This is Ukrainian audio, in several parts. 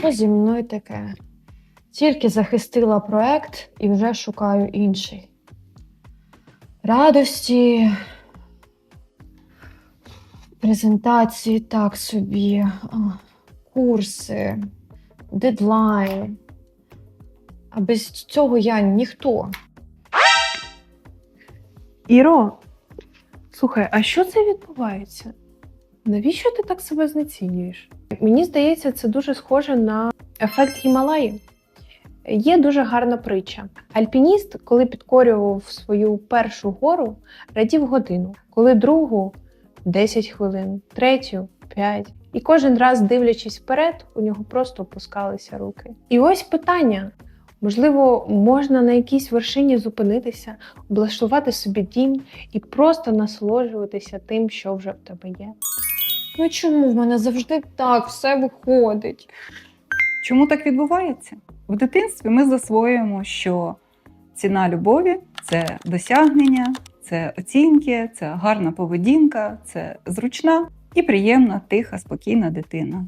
Що зі мною таке? Тільки захистила проект і вже шукаю інший. Радості. Презентації так собі, курси, дедлайн. А без цього я ніхто. Іро, слухай, а що це відбувається? Навіщо ти так себе знецінюєш? Мені здається, це дуже схоже на ефект Гімалаї. Є дуже гарна притча. Альпініст, коли підкорював свою першу гору, радів годину, коли другу 10 хвилин, третю 5. І кожен раз, дивлячись вперед, у нього просто опускалися руки. І ось питання: можливо, можна на якійсь вершині зупинитися, облаштувати собі дім і просто насолоджуватися тим, що вже в тебе є. Ну чому в мене завжди так все виходить? Чому так відбувається? В дитинстві ми засвоюємо, що ціна любові це досягнення, це оцінки, це гарна поведінка, це зручна і приємна, тиха, спокійна дитина.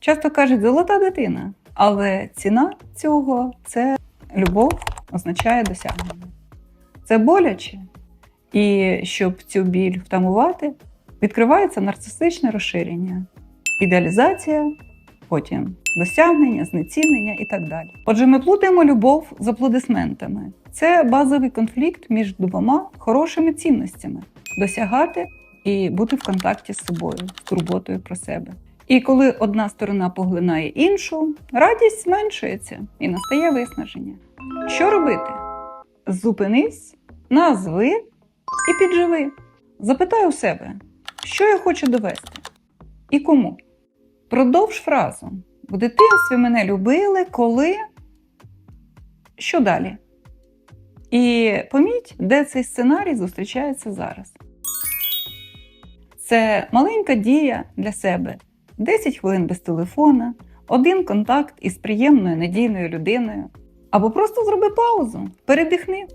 Часто кажуть золота дитина, але ціна цього це любов означає досягнення. Це боляче. І щоб цю біль втамувати, відкривається нарцистичне розширення, ідеалізація, потім досягнення, знецінення і так далі. Отже, ми плутаємо любов з аплодисментами. Це базовий конфлікт між двома хорошими цінностями досягати і бути в контакті з собою, з турботою про себе. І коли одна сторона поглинає іншу, радість зменшується і настає виснаження. Що робити? Зупинись, назви і підживи. Запитай у себе, що я хочу довести і кому. Продовж фразу. В дитинстві мене любили, коли. Що далі? І поміть, де цей сценарій зустрічається зараз. Це маленька дія для себе: 10 хвилин без телефона, один контакт із приємною надійною людиною. Або просто зроби паузу, передихни.